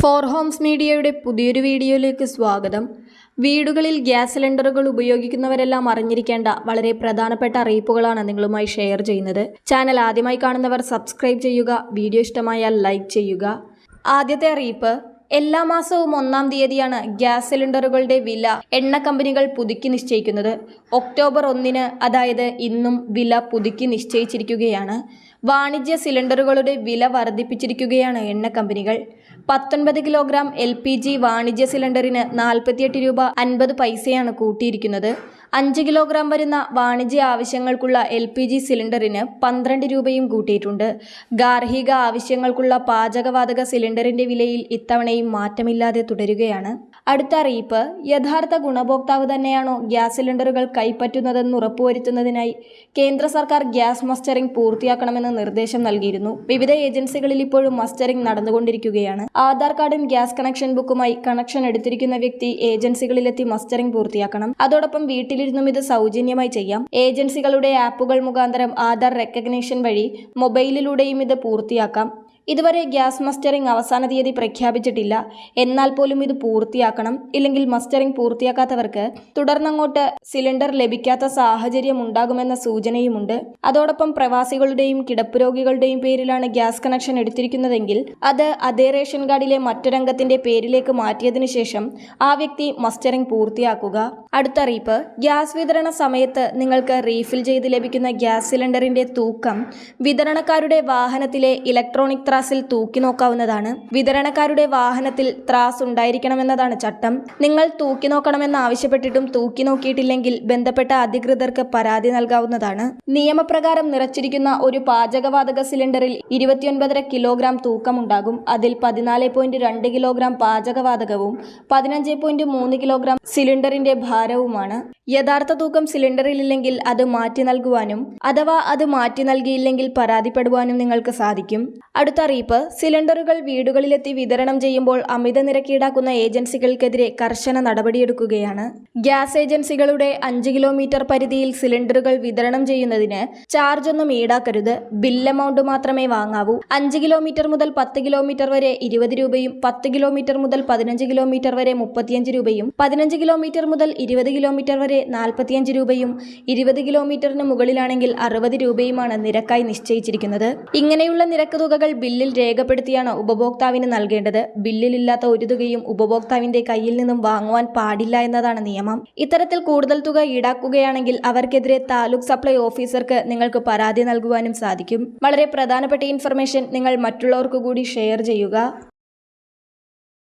Four Holmes മീഡിയയുടെ പുതിയൊരു വീഡിയോയിലേക്ക് സ്വാഗതം. വീടുകളിൽ ഗ്യാസ് സിലിണ്ടറുകൾ ഉപയോഗിക്കുന്നവരെല്ലാം അറിഞ്ഞിരിക്കേണ്ട വളരെ പ്രധാനപ്പെട്ട അറിയിപ്പുകളാണ് നിങ്ങളുമായി ഷെയർ ചെയ്യുന്നത്. ചാനൽ ആദ്യമായി കാണുന്നവർ സബ്സ്ക്രൈബ് ചെയ്യുക വീഡിയോ ഇഷ്ടമായാൽ ലൈക്ക് ചെയ്യുക. ആദ്യത്തെ അറിയിപ്പ് എല്ലാ മാസവും ഒന്നാം തീയതിയാണ് ഗ്യാസ് സിലിണ്ടറുകളുടെ വില എണ്ണ കമ്പനികൾ പുതുക്കി നിശ്ചയിക്കുന്നത്. ഒക്ടോബർ ഒന്നിന് അതായത് ഇന്നും വില പുതുക്കി നിശ്ചയിച്ചിരിക്കുകയാണ്. വാണിജ്യ സിലിണ്ടറുകളുടെ വില വർദ്ധിപ്പിച്ചിരിക്കുകയാണ് എണ്ണ കമ്പനികൾ. പത്തൊൻപത് കിലോഗ്രാം എൽ പി ജി വാണിജ്യ സിലിണ്ടറിന് നാൽപ്പത്തിയെട്ട് രൂപ അൻപത് പൈസയാണ് കൂട്ടിയിരിക്കുന്നത്. അഞ്ച് കിലോഗ്രാം വരുന്ന വാണിജ്യ ആവശ്യങ്ങൾക്കുള്ള എൽ പി ജി സിലിണ്ടറിന് പന്ത്രണ്ട് രൂപയും കൂട്ടിയിട്ടുണ്ട്. ഗാർഹിക ആവശ്യങ്ങൾക്കുള്ള പാചകവാതക സിലിണ്ടറിന്റെ വിലയിൽ ഇത്തവണയും മാറ്റമില്ലാതെ തുടരുകയാണ്. അടുത്ത അറിയിപ്പ് യഥാർത്ഥ ഗുണഭോക്താവ് തന്നെയാണോ ഗ്യാസ് സിലിണ്ടറുകൾ കൈപ്പറ്റുന്നതെന്ന് ഉറപ്പുവരുത്തുന്നതിനായി കേന്ദ്ര സർക്കാർ ഗ്യാസ് മസ്റ്ററിംഗ് പൂർത്തിയാക്കണമെന്ന് നിർദ്ദേശം നൽകിയിരുന്നു. വിവിധ ഏജൻസികളിൽ ഇപ്പോഴും മസ്റ്ററിംഗ് നടന്നുകൊണ്ടിരിക്കുകയാണ്. ആധാർ കാർഡും ഗ്യാസ് കണക്ഷൻ ബുക്കുമായി കണക്ഷൻ എടുത്തിരിക്കുന്ന വ്യക്തി ഏജൻസികളിലെത്തി മസ്റ്ററിംഗ് പൂർത്തിയാക്കണം. അതോടൊപ്പം വീട്ടിലിരുന്നും ഇത് സൗജന്യമായി ചെയ്യാം. ഏജൻസികളുടെ ആപ്പുകൾ മുഖാന്തരം ആധാർ റെക്കഗ്നേഷൻ വഴി മൊബൈലിലൂടെയും ഇത് പൂർത്തിയാക്കാം. ഇതുവരെ ഗ്യാസ് മസ്റ്ററിംഗ് അവസാന തീയതി പ്രഖ്യാപിച്ചിട്ടില്ല. എന്നാൽ പോലും ഇത് പൂർത്തിയാക്കണം. ഇല്ലെങ്കിൽ മസ്റ്ററിംഗ് പൂർത്തിയാക്കാത്തവർക്ക് തുടർന്നങ്ങോട്ട് സിലിണ്ടർ ലഭിക്കാത്ത സാഹചര്യം ഉണ്ടാകുമെന്ന സൂചനയുമുണ്ട്. അതോടൊപ്പം പ്രവാസികളുടെയും കിടപ്പ് രോഗികളുടെയും പേരിലാണ് ഗ്യാസ് കണക്ഷൻ എടുത്തിരിക്കുന്നതെങ്കിൽ അത് അതേ റേഷൻ കാർഡിലെ മറ്റൊരംഗത്തിന്റെ പേരിലേക്ക് മാറ്റിയതിനു ശേഷം ആ വ്യക്തി മസ്റ്ററിംഗ് പൂർത്തിയാക്കുക. അടുത്ത അറിയിപ്പ്. ഗ്യാസ് വിതരണ സമയത്ത് നിങ്ങൾക്ക് റീഫിൽ ചെയ്ത് ലഭിക്കുന്ന ഗ്യാസ് സിലിണ്ടറിന്റെ തൂക്കം വിതരണക്കാരുടെ വാഹനത്തിലെ ഇലക്ട്രോണിക് ത്രാസിൽ തൂക്കി നോക്കാവുന്നതാണ്. വിതരണക്കാരുടെ വാഹനത്തിൽ ത്രാസ് ഉണ്ടായിരിക്കണമെന്നതാണ് ചട്ടം. നിങ്ങൾ തൂക്കി നോക്കണമെന്ന് ആവശ്യപ്പെട്ടിട്ടും തൂക്കി നോക്കിയിട്ടില്ലെങ്കിൽ ബന്ധപ്പെട്ട അധികൃതർക്ക് പരാതി നൽകാവുന്നതാണ്. നിയമപ്രകാരം നിറച്ചിരിക്കുന്ന ഒരു പാചകവാതക സിലിണ്ടറിൽ ഇരുപത്തിയൊൻപതര കിലോഗ്രാം തൂക്കമുണ്ടാകും അതിൽ പതിനാല് പോയിന്റ് രണ്ട് കിലോഗ്രാം പാചകവാതകവും പതിനഞ്ച് പോയിന്റ് മൂന്ന് കിലോഗ്രാം സിലിണ്ടറിന്റെ ഭാരവുമാണ്. യഥാർത്ഥ തൂക്കം സിലിണ്ടറിലില്ലെങ്കിൽ അത് മാറ്റി നൽകുവാനും അഥവാ അത് മാറ്റി നൽകിയില്ലെങ്കിൽ പരാതിപ്പെടുവാനും നിങ്ങൾക്ക് സാധിക്കും. അടുത്ത അറിയിപ്പ് സിലിണ്ടറുകൾ വീടുകളിലെത്തി വിതരണം ചെയ്യുമ്പോൾ അമിത നിരക്ക് ഈടാക്കുന്ന ഏജൻസികൾക്കെതിരെ കർശന നടപടിയെടുക്കുകയാണ്. ഗ്യാസ് ഏജൻസികളുടെ അഞ്ച് കിലോമീറ്റർ പരിധിയിൽ സിലിണ്ടറുകൾ വിതരണം ചെയ്യുന്നതിന് ചാർജ് ഒന്നും ഈടാക്കരുത്. ബിൽ എമൗണ്ട് മാത്രമേ വാങ്ങാവൂ. അഞ്ച് കിലോമീറ്റർ മുതൽ പത്ത് കിലോമീറ്റർ വരെ ഇരുപത് രൂപയും പത്ത് കിലോമീറ്റർ മുതൽ പതിനഞ്ച് കിലോമീറ്റർ വരെ മുപ്പത്തിയഞ്ച് രൂപയും പതിനഞ്ച് കിലോമീറ്റർ മുതൽ ഇരുപത് കിലോമീറ്റർ വരെ നാൽപ്പത്തിയഞ്ച് രൂപയും ഇരുപത് കിലോമീറ്ററിന് മുകളിലാണെങ്കിൽ അറുപത് രൂപയുമാണ് നിരക്കായി നിശ്ചയിച്ചിരിക്കുന്നത്. ഇങ്ങനെയുള്ള നിരക്ക് തുകകൾ ബില്ലിൽ രേഖപ്പെടുത്തിയാണ് ഉപഭോക്താവിന് നൽകേണ്ടത്. ബില്ലിലില്ലാത്ത ഒരു തുകയും ഉപഭോക്താവിന്റെ കയ്യിൽ നിന്നും വാങ്ങുവാൻ പാടില്ല എന്നതാണ് നിയമം. ഇത്തരത്തിൽ കൂടുതൽ തുക ഈടാക്കുകയാണെങ്കിൽ അവർക്കെതിരെ താലൂക്ക് സപ്ലൈ ഓഫീസർക്ക് നിങ്ങൾക്ക് പരാതി നൽകുവാനും സാധിക്കും. വളരെ പ്രധാനപ്പെട്ട ഇൻഫർമേഷൻ നിങ്ങൾ മറ്റുള്ളവർക്ക് കൂടി ഷെയർ ചെയ്യുക.